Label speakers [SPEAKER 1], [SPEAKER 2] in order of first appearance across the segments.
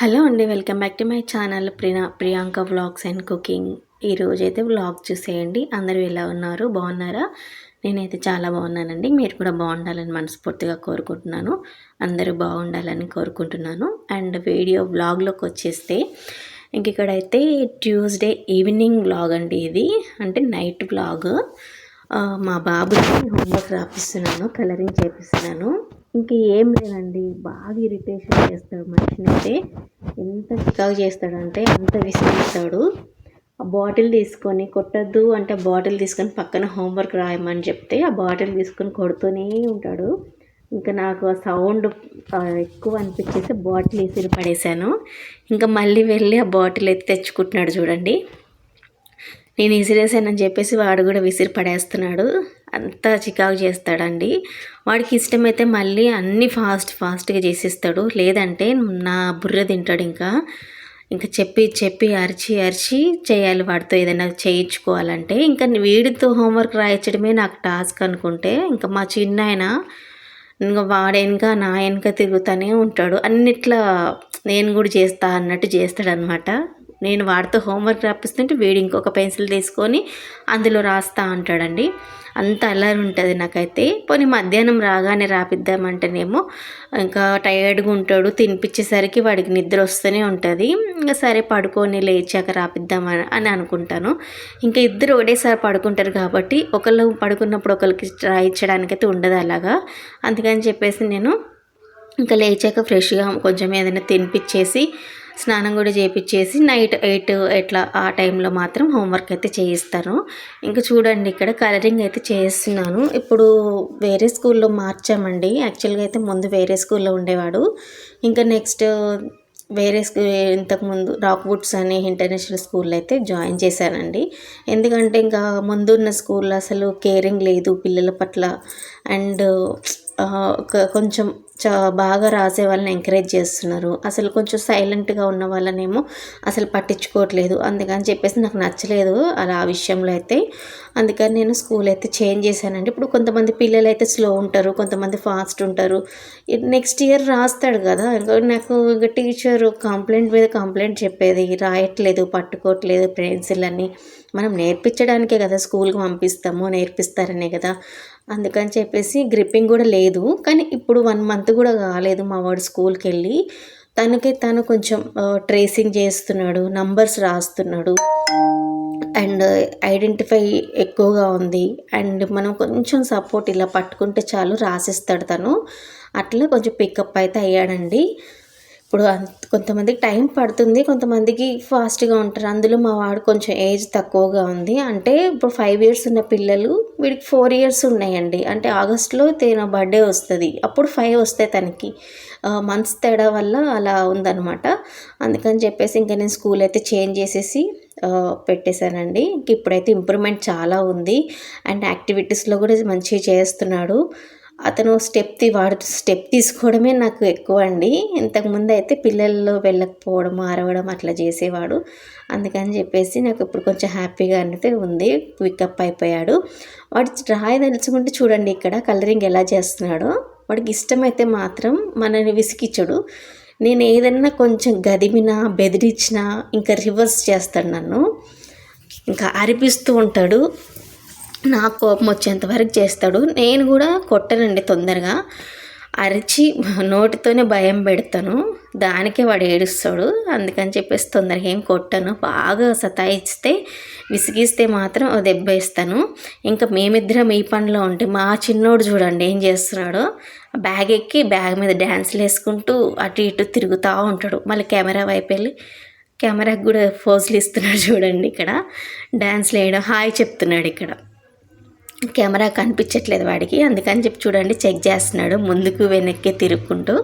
[SPEAKER 1] Hello అండి welcome back to my channel Priya Priyanka vlogs and cooking. ఈరోజు అయితే vlog చూసేయండి. అందరూ ఎలా ఉన్నారు? బాగున్నారా? నేనైతే చాలా బాగున్నానండి. మీరు కూడా బాగుండాలని మనస్ఫూర్తిగా కోరుకుంటున్నాను. అందరూ బాగుండాలని కోరుకుంటున్నాను. అండ్ వీడియో వ్లాగ్లోకి వచ్చేస్తే ఇంక ఇక్కడైతే ట్యూస్డే ఈవినింగ్ వ్లాగ్ అండి ఇది. అంటే నైట్ వ్లాగ్. మా బాబుకి హోంవర్క్ రాపిస్తున్నాను కలరింగ్ చేపిస్తున్నాను. ఇంక ఏం లేదండి. బాగా ఇరిటేషన్ చేస్తాడు మనిషిని అయితే ఎంత చికాకు చేస్తాడంటే అంత విసిగిస్తాడు. ఆ బాటిల్ తీసుకొని కొట్టద్దు అంటే బాటిల్ తీసుకొని పక్కన హోంవర్క్ రాయమని చెప్తే ఆ బాటిల్ తీసుకొని కొడుతూనే ఉంటాడు. ఇంకా నాకు ఆ సౌండ్ ఎక్కువ అనిపించేసి బాటిల్ వేసి పడేశాను. ఇంకా మళ్ళీ వెళ్ళి ఆ బాటిల్ అయితే తెచ్చుకుంటున్నాడు చూడండి. నేను విసిరేసానని చెప్పేసి వాడు కూడా విసిరి పడేస్తున్నాడు. అంత చికాకు చేస్తాడండి. వాడికి ఇష్టమైతే మళ్ళీ అన్నీ ఫాస్ట్ ఫాస్ట్గా చేసిస్తాడు. లేదంటే నా బుర్ర తింటాడు ఇంకా. ఇంకా చెప్పి చెప్పి అరిచి అరిచి చేయాలి వాడితో ఏదైనా చేయించుకోవాలంటే. ఇంకా వీడితో హోంవర్క్ రాయించడమే నాకు టాస్క్ అనుకుంటే ఇంకా మా చిన్న ఆయన ఇంకా వాడెనక నా వెనక తిరుగుతూనే ఉంటాడు. అన్నిట్లా నేను కూడా చేస్తా అన్నట్టు చేస్తాడనమాట నేను వాడితో హోంవర్క్ రాపిస్తుంటే వీడు ఇంకొక పెన్సిల్ తీసుకొని అందులో రాస్తా అంటాడండి. అంత అల్లరి ఉంటుంది నాకైతే. పోనీ మధ్యాహ్నం రాగానే రాపిద్దామంటేనేమో ఇంకా టైర్డ్గా ఉంటాడు. తినిపించేసరికి వాడికి నిద్ర వస్తూనే ఉంటుంది. ఇంకా సరే పడుకొని లేచాక రాపిద్దామని అని అనుకుంటాను. ఇంకా ఇద్దరు ఒకటేసారి పడుకుంటారు కాబట్టి ఒకళ్ళు పడుకున్నప్పుడు ఒకరికి రాయించడానికైతే ఉండదు అలాగా. అందుకని చెప్పేసి నేను ఇంకా లేచాక ఫ్రెష్గా కొంచెం ఏదైనా తినిపించేసి స్నానం కూడా చేయించేసి నైట్ ఎయిట్ ఎట్లా ఆ టైంలో మాత్రం హోంవర్క్ అయితే చేయిస్తాను ఇంకా చూడండి ఇక్కడ కలరింగ్ అయితే చేస్తున్నాను. ఇప్పుడు వేరే స్కూల్లో మార్చామండి. యాక్చువల్గా అయితే ముందు వేరే స్కూల్లో ఉండేవాడు. ఇంకా నెక్స్ట్ వేరే స్కూల్ ఇంతకుముందు రాక్వుడ్స్ అనే ఇంటర్నేషనల్ స్కూల్లో అయితే జాయిన్ చేశానండి. ఎందుకంటే ఇంకా ముందున్న స్కూల్లో అసలు కేరింగ్ లేదు పిల్లల పట్ల. అండ్ కొంచెం చా బాగా రాసే వాళ్ళని ఎంకరేజ్ చేస్తున్నారు. అసలు కొంచెం సైలెంట్గా ఉన్న వాళ్ళనేమో అసలు పట్టించుకోవట్లేదు. అందుకని చెప్పేసి నాకు నచ్చలేదు అలా ఆ విషయంలో అయితే. అందుకని నేను స్కూల్ అయితే చేంజ్ చేశానండి. ఇప్పుడు కొంతమంది పిల్లలు అయితే స్లో ఉంటారు కొంతమంది ఫాస్ట్ ఉంటారు. నెక్స్ట్ ఇయర్ రాస్తాడు కదా. ఇంకా నాకు ఇంకా టీచర్ కంప్లైంట్ మీద కంప్లైంట్ చెప్పేది రాయట్లేదు పట్టుకోవట్లేదు పెన్సిల్ అని మనం నేర్పించడానికే కదా స్కూల్కి పంపిస్తాము నేర్పిస్తారనే కదా. అందుకని చెప్పేసి గ్రిప్పింగ్ కూడా లేదు. కానీ ఇప్పుడు వన్ మంత్ కూడా కాలేదు మా వాడు స్కూల్కి వెళ్ళి తనకే తను కొంచెం ట్రేసింగ్ చేస్తున్నాడు నంబర్స్ రాస్తున్నాడు. అండ్ ఐడెంటిఫై ఎక్కువగా ఉంది. అండ్ మనం కొంచెం సపోర్ట్ ఇలా పట్టుకుంటే చాలు రాసిస్తాడు తను. అట్లా కొంచెం పికప్ అయితే అయ్యాడండి. ఇప్పుడు కొంతమందికి టైం పడుతుంది కొంతమందికి ఫాస్ట్గా ఉంటారు. అందులో మా వాడు కొంచెం ఏజ్ తక్కువగా ఉంది. అంటే ఇప్పుడు ఫైవ్ ఇయర్స్ ఉన్న పిల్లలు వీడికి ఫోర్ ఇయర్స్ ఉన్నాయండి. అంటే ఆగస్ట్లో తేన బర్త్డే వస్తుంది. అప్పుడు ఫైవ్ వస్తాయి తనకి. మంత్స్ తేడా వల్ల అలా ఉందనమాట అందుకని చెప్పేసి ఇంకా నేను స్కూల్ అయితే చేంజ్ చేసేసి పెట్టేశానండి. ఇప్పుడైతే ఇంప్రూవ్మెంట్ చాలా ఉంది. అండ్ యాక్టివిటీస్లో కూడా మంచిగా చేస్తున్నాడు. అతను స్టెప్ తీ వాడు స్టెప్ తీసుకోవడమే నాకు ఎక్కువ అండి. ఇంతకుముందు అయితే పిల్లల్లో వెళ్ళకపోవడం అరవడం అట్లా చేసేవాడు. అందుకని చెప్పేసి నాకు ఇప్పుడు కొంచెం హ్యాపీగా అనేది ఉంది. పికప్ అయిపోయాడు. వాడు రాయదలుచుకుంటే చూడండి ఇక్కడ కలరింగ్ ఎలా చేస్తున్నాడో. వాడికి ఇష్టమైతే మాత్రం మనని విసికిచ్చడు నేను ఏదన్నా కొంచెం గదిమినా బెదిరించినా ఇంకా రివర్స్ చేస్తాడు నన్ను. ఇంకా అరిపిస్తూ ఉంటాడు. నాకు కోపం వచ్చేంత వరకు చేస్తాడు. నేను కూడా కొట్టనండి తొందరగా. అరిచి నోటితోనే భయం పెడతాను. దానికే వాడు ఏడుస్తాడు. అందుకని చెప్పేసి తొందరగా ఏం కొట్టను. బాగా సతాయిస్తే విసిగిస్తే మాత్రం దెబ్బ వేస్తాను. ఇంకా మేమిద్దరం ఈ పనిలో ఉంటే మా చిన్నోడు చూడండి ఏం చేస్తున్నాడో. బ్యాగ్ ఎక్కి బ్యాగ్ మీద డ్యాన్స్లు వేసుకుంటూ అటు ఇటు తిరుగుతూ ఉంటాడు. మళ్ళీ కెమెరా వైపు వెళ్ళి కెమెరాకి కూడా ఫోజులు ఇస్తున్నాడు చూడండి ఇక్కడ. డ్యాన్స్లు వేయడం హాయ్ చెప్తున్నాడు ఇక్కడ. కెమెరా కనిపించట్లేదు వాడికి. అందుకని చెప్పి చూడండి చెక్ చేస్తున్నాడు. ముందుకు వెనక్కి తిరుక్కుంటూ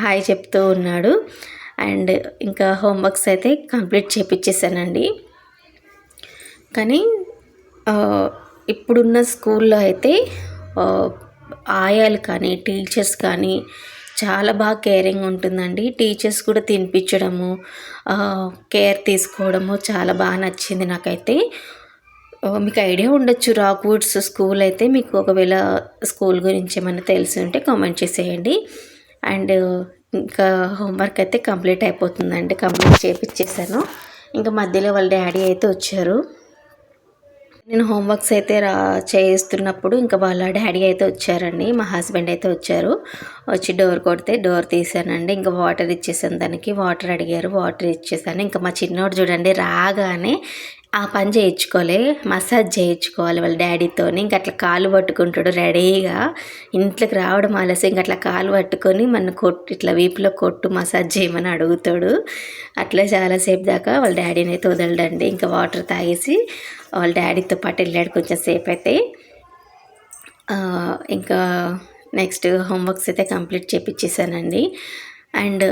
[SPEAKER 1] హాయ్ చెప్తూ ఉన్నాడు. అండ్ ఇంకా హోంవర్క్స్ అయితే కంప్లీట్ చేపించేసానండి కానీ ఇప్పుడున్న స్కూల్లో అయితే ఆయాలు కానీ టీచర్స్ కానీ చాలా బాగా కేరింగ్ ఉంటుందండి. టీచర్స్ కూడా తినిపించడము కేర్ తీసుకోవడము చాలా బాగా నచ్చింది నాకైతే. మీకు ఐడియా ఉండొచ్చు. రాక్వుడ్స్ స్కూల్ అయితే మీకు ఒకవేళ స్కూల్ గురించి ఏమైనా తెలిసి ఉంటే కామెంట్ చేసేయండి. అండ్ ఇంకా హోంవర్క్ అయితే కంప్లీట్ అయిపోతుందండి. కంప్లీట్ చేపించేసాను ఇంకా మధ్యలో వాళ్ళ డాడీ అయితే వచ్చారు. నేను హోంవర్క్స్ అయితే రా చేస్తున్నప్పుడు ఇంకా వాళ్ళ డాడీ అయితే వచ్చారండి. మా హస్బెండ్ అయితే వచ్చారు. వచ్చి డోర్ కొడితే డోర్ తీసానండి. ఇంకా వాటర్ ఇచ్చేసాను. దానికి వాటర్ అడిగారు. వాటర్ ఇచ్చేసాను. ఇంకా మా చిన్నోడు చూడండి రాగానే ఆ పని చేయించుకోలే మసాజ్ చేయించుకోవాలి వాళ్ళ డాడీతో ఇంక అట్లా కాలు పట్టుకుంటాడు రెడీగా. ఇంట్లోకి రావడం ఆలస్యం. ఇంక అట్లా కాలు పట్టుకొని మన కొట్టు ఇట్లా వీపులో కొట్టు మసాజ్ చేయమని అడుగుతాడు. అట్లా చాలాసేపు దాకా వాళ్ళ డాడీని అయితే వదలడండి. ఇంకా వాటర్ తాగేసి వాళ్ళ డాడీతో పాటు వెళ్ళాడు కొంచెం సేపు అయితే. ఇంకా నెక్స్ట్ హోంవర్క్స్ అయితే కంప్లీట్ చేపించేసానండి అండ్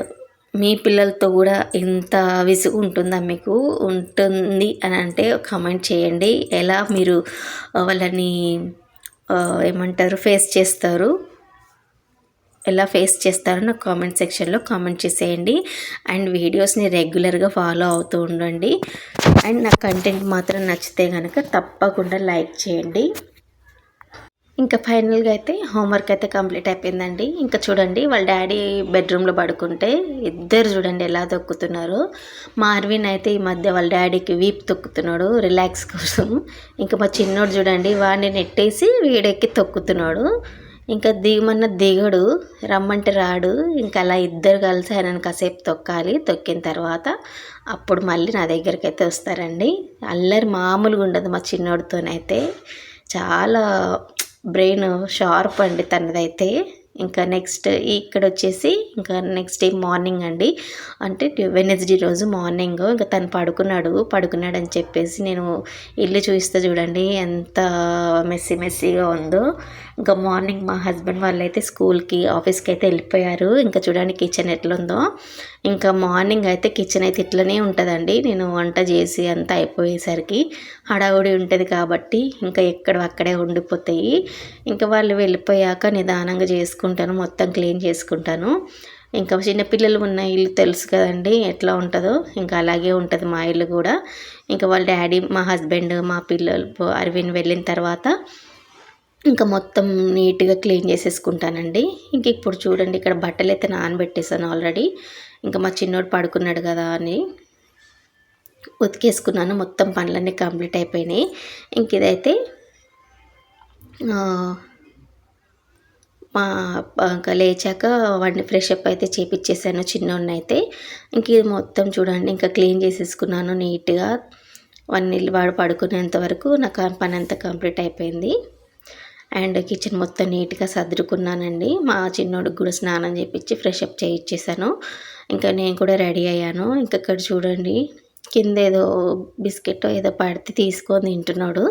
[SPEAKER 1] మీ పిల్లలతో కూడా ఇంత విసుగు ఉంటుందా మీకు? ఉంటుంది అని అంటే కామెంట్ చేయండి. ఎలా మీరు వాళ్ళని ఏమంటారు ఫేస్ చేస్తారు? ఎలా ఫేస్ చేస్తారో నాకు కామెంట్ సెక్షన్లో కామెంట్ చేసేయండి. అండ్ వీడియోస్ని రెగ్యులర్గా ఫాలో అవుతూ ఉండండి. అండ్ నా కంటెంట్ మాత్రం నచ్చితే కనుక తప్పకుండా లైక్ చేయండి. ఇంకా ఫైనల్గా అయితే హోంవర్క్ అయితే కంప్లీట్ అయిపోయిందండి. ఇంకా చూడండి వాళ్ళ డాడీ బెడ్రూమ్లో పడుకుంటే ఇద్దరు చూడండి ఎలా తొక్కుతున్నారు. మార్విన్ అయితే ఈ మధ్య వాళ్ళ డాడీకి వీప్ తొక్కుతున్నాడు రిలాక్స్ కోసం. ఇంకా మా చిన్నోడు చూడండి వాడిని నెట్టేసి వీడెక్కి తొక్కుతున్నాడు. ఇంకా దిగమన్న దిగడు రమ్మంటే రాడు. ఇంకా అలా ఇద్దరు కలిసి ఆయన కాసేపు తొక్కాలి. తొక్కిన తర్వాత అప్పుడు మళ్ళీ నా దగ్గరికి అయితే వస్తారండి. అల్లరి మామూలుగా ఉండదు మా చిన్నోడితోనైతే. చాలా బ్రెయిన్ షార్ప్ అండి తనదైతే. ఇంకా నెక్స్ట్ ఇక్కడ వచ్చేసి ఇంకా నెక్స్ట్ డే మార్నింగ్ అండి. అంటే వెనస్డే రోజు మార్నింగ్ ఇంకా తను పడుకున్నాడు పడుకున్నాడు అని చెప్పేసి నేను ఇల్లు చూస్తే చూడండి ఎంత మెస్సీ మెస్సీగా ఉందో. ఇంకా మార్నింగ్ మా హస్బెండ్ వాళ్ళు అయితే స్కూల్కి ఆఫీస్కి అయితే వెళ్ళిపోయారు. ఇంకా చూడండి కిచెన్ ఎట్లుందో. ఇంకా మార్నింగ్ అయితే కిచెన్ అయితే ఇట్లనే ఉంటుందండి. నేను వంట చేసి అంతా అయిపోయేసరికి హడావుడి ఉంటుంది కాబట్టి ఇంకా ఎక్కడ అక్కడే ఉండిపోతాయి. ఇంకా వాళ్ళు వెళ్ళిపోయాక నిదానంగా చేసుకుంటాను మొత్తం క్లీన్ చేసుకుంటాను. ఇంకా చిన్నపిల్లలు ఉన్న ఇల్లు తెలుసు కదండి ఎట్లా ఉంటుందో. ఇంకా అలాగే ఉంటుంది మా ఇల్లు కూడా. ఇంకా వాళ్ళ డాడీ మా హస్బెండ్ మా పిల్లలు అరవింద్ వెళ్ళిన తర్వాత ఇంకా మొత్తం నీట్గా క్లీన్ చేసేసుకుంటానండి. ఇంక ఇప్పుడు చూడండి ఇక్కడ బట్టలు అయితే నానబెట్టేసాను ఆల్రెడీ. ఇంకా మా చిన్నోడు పడుకున్నాడు కదా అని ఉతికేసుకున్నాను. మొత్తం పనులన్నీ కంప్లీట్ అయిపోయినాయి. ఇంక ఇదైతే ఇంకా లేచాక వాడిని ఫ్రెష్ అప్ అయితే చేపిచ్చేసాను చిన్నోడిని అయితే ఇంక ఇది మొత్తం చూడండి ఇంకా క్లీన్ చేసేసుకున్నాను నీట్గా. వన్ నీళ్ళు వాడు పడుకునేంత వరకు నా పని అంతా కంప్లీట్ అయిపోయింది. అండ్ కిచెన్ మొత్తం నీట్గా సర్దుకున్నానండి. మా చిన్నోడికి కూడా స్నానం చేయించి ఫ్రెష్ అప్ చేయించేసాను ఇంకా నేను కూడా రెడీ అయ్యాను. ఇంకా ఇక్కడ చూడండి కింద ఏదో బిస్కెట్ ఏదో పడితే తీసుకొని తింటున్నాడు.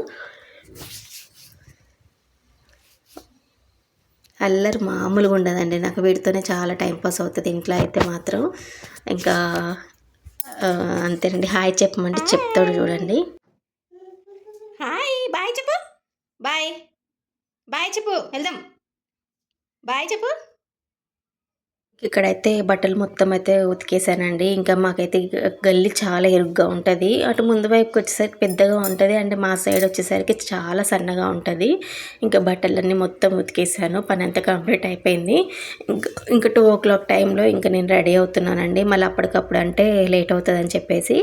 [SPEAKER 1] అల్లరి మామూలుగా ఉండదండి. నాకు వీడితోనే చాలా టైంపాస్ అవుతుంది. ఇంట్లో అయితే మాత్రం ఇంకా అంతేనండి. హాయ్ చెప్పమంటే చెప్తాడు చూడండి. హాయ్ బాయ్ చెప్పు. బాయ్. బాయ్ చెప్పు. వెళ్దాం. బాయ్ చెప్పు. ఇక్కడైతే బట్టలు మొత్తం అయితే ఉతికేసానండి. ఇంకా మాకైతే గల్లి చాలా ఎరుగ్గా ఉంటుంది. అటు ముందు వైపుకి వచ్చేసరికి పెద్దగా ఉంటుంది. అంటే మా సైడ్ వచ్చేసరికి చాలా సన్నగా ఉంటుంది. ఇంకా బట్టలన్నీ మొత్తం ఉతికేసాను. పని అంతా కంప్లీట్ అయిపోయింది. ఇంకా ఇంకా టూ ఓ క్లాక్ టైంలో ఇంకా నేను రెడీ అవుతున్నానండి. మళ్ళీ అప్పటికప్పుడు అంటే లేట్ అవుతుందని చెప్పేసి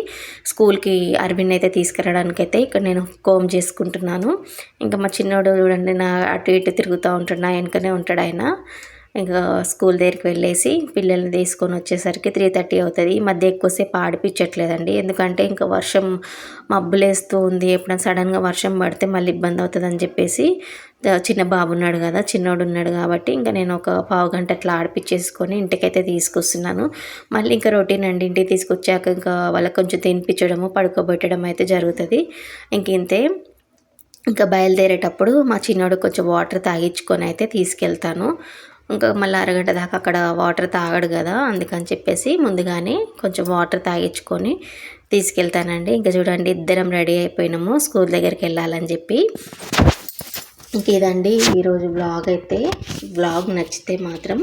[SPEAKER 1] స్కూల్కి అరవింద్ అయితే తీసుకెళ్ళడానికి అయితే ఇక్కడ నేను కోమ్ చేసుకుంటున్నాను. ఇంకా మా చిన్నోడు చూడండి నా అటు ఇటు తిరుగుతూ ఉంటున్నా వెనకనే ఉంటాడు ఆయన. ఇంకా స్కూల్ దగ్గరికి వెళ్ళేసి పిల్లల్ని తీసుకొని వచ్చేసరికి త్రీ థర్టీ అవుతుంది. ఈ మధ్య ఎక్కువసేపు ఆడిపించట్లేదండి ఎందుకంటే ఇంకా వర్షం మబ్బులేస్తూ ఉంది. ఎప్పుడైనా సడన్గా వర్షం పడితే మళ్ళీ ఇబ్బంది అవుతుంది అని చెప్పేసి చిన్న బాబు ఉన్నాడు కదా చిన్నోడు ఉన్నాడు కాబట్టి ఇంకా నేను ఒక పావు గంట అట్లా ఆడిపించేసుకొని ఇంటికైతే తీసుకొస్తున్నాను. మళ్ళీ ఇంకా రొటీన్ అండి. ఇంటికి తీసుకొచ్చాక ఇంకా వాళ్ళకి కొంచెం తినిపించడము పడుకోబెట్టడం అయితే జరుగుతుంది. ఇంక ఇంతే. ఇంకా బయలుదేరేటప్పుడు మా చిన్నోడు కొంచెం వాటర్ తాగించుకొని అయితే తీసుకెళ్తాను. ఇంకా మళ్ళీ అరగంట దాకా అక్కడ వాటర్ తాగడు కదా అందుకని చెప్పేసి ముందుగానే కొంచెం వాటర్ తాగించుకొని తీసుకెళ్తానండి. ఇంకా చూడండి ఇద్దరం రెడీ అయిపోయినాము స్కూల్ దగ్గరికి వెళ్ళాలని చెప్పి. ఇంక ఇదండి ఈరోజు బ్లాగ్ అయితే. బ్లాగ్ నచ్చితే మాత్రం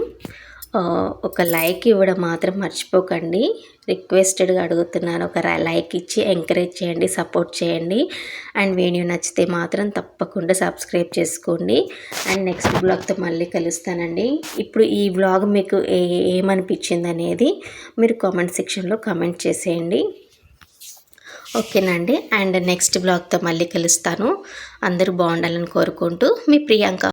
[SPEAKER 1] ఒక లైక్ ఇవ్వడం మాత్రం మర్చిపోకండి. రిక్వెస్టెడ్గా అడుగుతున్నాను. ఒక లైక్ ఇచ్చి ఎంకరేజ్ చేయండి సపోర్ట్ చేయండి. అండ్ వీడియో నచ్చితే మాత్రం తప్పకుండా సబ్స్క్రైబ్ చేసుకోండి. అండ్ నెక్స్ట్ బ్లాగ్తో మళ్ళీ కలుస్తానండి. ఇప్పుడు ఈ బ్లాగ్ మీకు ఏ ఏమనిపించింది అనేది మీరు కామెంట్ సెక్షన్లో కామెంట్ చేసేయండి. ఓకేనండి. అండ్ నెక్స్ట్ బ్లాగ్తో మళ్ళీ కలుస్తాను. అందరూ బాగుండాలని కోరుకుంటూ మీ ప్రియాంక